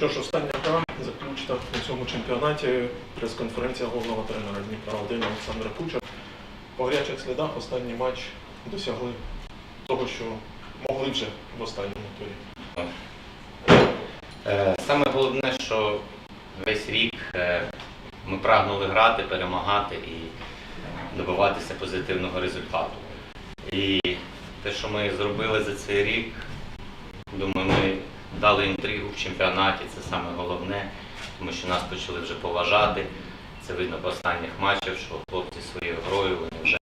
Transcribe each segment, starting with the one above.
Що ж, остання гра заключна у цьому чемпіонаті. Прес-конференція головного тренера Дніпра 1 Олександра Куча. По гарячих слідах останній матч досягли того, що могли вже в останньому турі. Е, Саме головне, що весь рік е, ми прагнули грати, перемагати і добиватися позитивного результату. І те, що ми зробили за цей рік, думаю, ми дали інтригу в чемпіонаті, це саме головне, тому що нас почали вже поважати. Це видно по останніх матчах, що хлопці своєю грою вони вже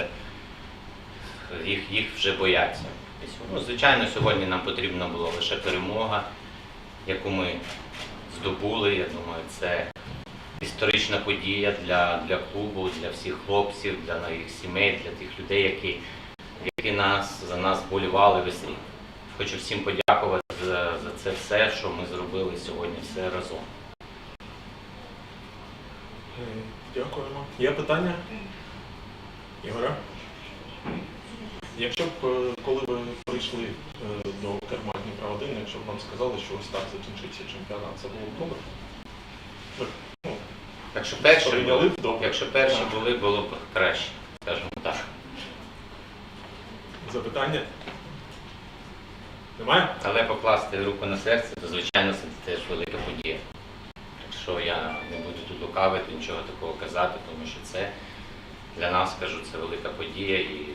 їх, їх вже бояться. Ну, звичайно, сьогодні нам потрібна була лише перемога яку ми здобули. Я думаю, це історична подія для, для клубу, для всіх хлопців, для їх сімей, для тих людей, які, які нас, за нас болювали весь рік. Хочу всім подякувати за, за це все, що ми зробили сьогодні все разом. Е, Дякуємо. Є питання? Ігоря? Якщо б, е, коли ви прийшли е, до керма Дніпра 1, якщо б вам сказали, що ось так закінчиться чемпіонат, це було б добре? Ну, Якщо перші, були, добре. якщо перші були, було б краще, скажімо так. Запитання? Немає? Але покласти руку на серце, то звичайно це теж велика подія. Так що я не буду тут лукавити, нічого такого казати, тому що це для нас кажу, це велика подія. І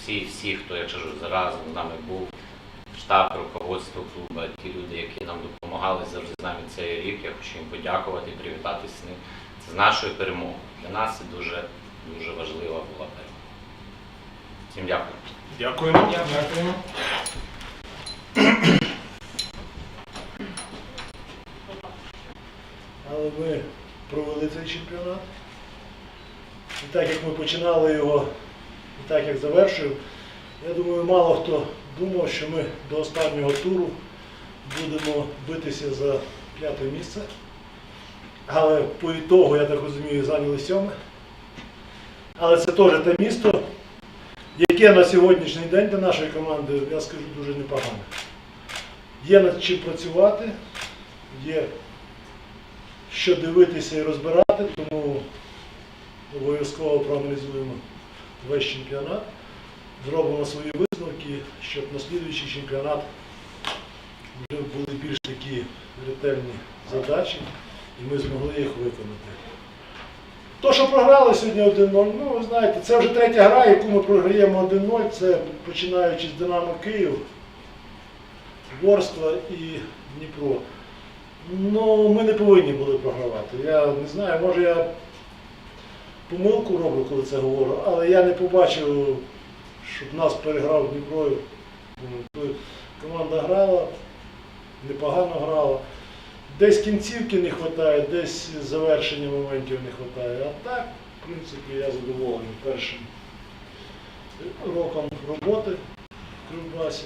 всі, всі, хто я кажу, зараз з нами був, штаб, руководство клубу, ті люди, які нам допомагали завжди з нами цей рік, я хочу їм подякувати і привітатися з ним. Це з нашою перемогою. Для нас це дуже, дуже важлива була перемога. Всім дякую. Дякуємо. Дякуємо. Але ми провели цей чемпіонат. І так як ми починали його, і так як завершуємо, я думаю, мало хто думав, що ми до останнього туру будемо битися за п'яте місце. Але по ітогу, я так розумію, зайняли сьоме. Але це теж те місто, яке на сьогоднішній день для нашої команди, я скажу, дуже непогане. Є над чим працювати, є що дивитися і розбирати, тому обов'язково проаналізуємо весь чемпіонат, зробимо свої висновки, щоб на слідуючий чемпіонат вже були більш такі ретельні задачі, і ми змогли їх виконати. То, що програли сьогодні 1-0, ну ви знаєте, це вже третя гра, яку ми програємо 1-0, це починаючи з Динамо Київ, Ворскла і Дніпро. Ну, ми не повинні були програвати. Я не знаю, може я помилку роблю, коли це говорю, але я не побачив, щоб нас переграв Дніпро. Команда грала, непогано грала. Десь кінцівки не вистачає, десь завершення моментів не вистачає. А так, в принципі, я задоволений першим роком роботи в Кривбасі.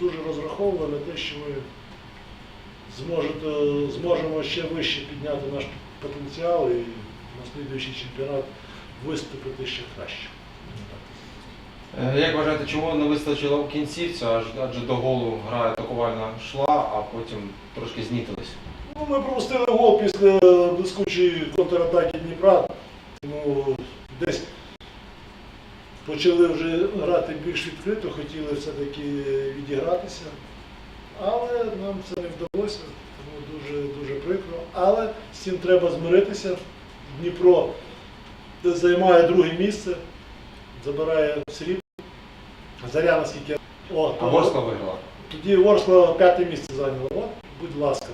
Дуже розраховую на те, що ми зможете, зможемо ще вище підняти наш потенціал і на слідуючий чемпіонат виступити ще краще. Е, Як вважаєте, чого не вистачило у кінцівця, адже до голу гра атакувальна йшла, а потім трошки знітились? Ну, ми пропустили гол після блискучої контратаки Дніпра, тому десь почали вже грати більш відкрито, хотіли все-таки відігратися. Але нам це не вдалося, тому дуже, дуже прикро. Але з цим треба змиритися. Дніпро займає друге місце, забирає срібло. Заря, наскільки. О, А Ворскла виграла. тоді Ворскла п'яте місце зайняла. От, будь ласка,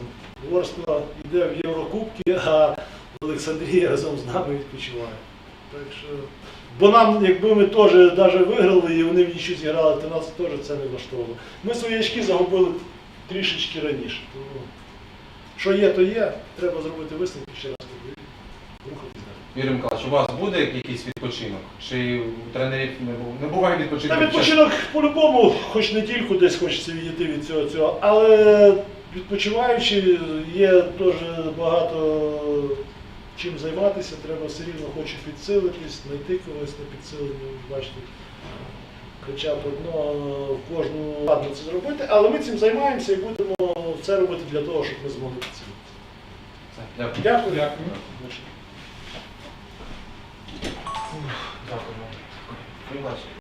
Ворскла йде в Єврокубки, а Олександрія разом з нами відпочиває. Так що, бо нам, якби ми теж навіть виграли і вони в нічого зіграли, то нас теж це не влаштовувало. Ми свої очки загубили трішечки раніше. Тому що є, то є. Треба зробити висновки ще раз далі. Юрій Миколаївич, у вас буде якийсь відпочинок? Чи у тренерів не, бу- не буває відпочинку? Та під час- відпочинок по-любому, хоч недільку десь хочеться відійти від цього цього. Але відпочиваючи, є дуже багато чим займатися, треба все рівно хочу підсилитись, знайти когось на підсилення. Бачите, хоча б одно в кожну ладно це зробити, але ми цим займаємося і будемо це робити для того, щоб ми змогли це. Все, Дякую. Дякую. Дякую. Значить, Дякую.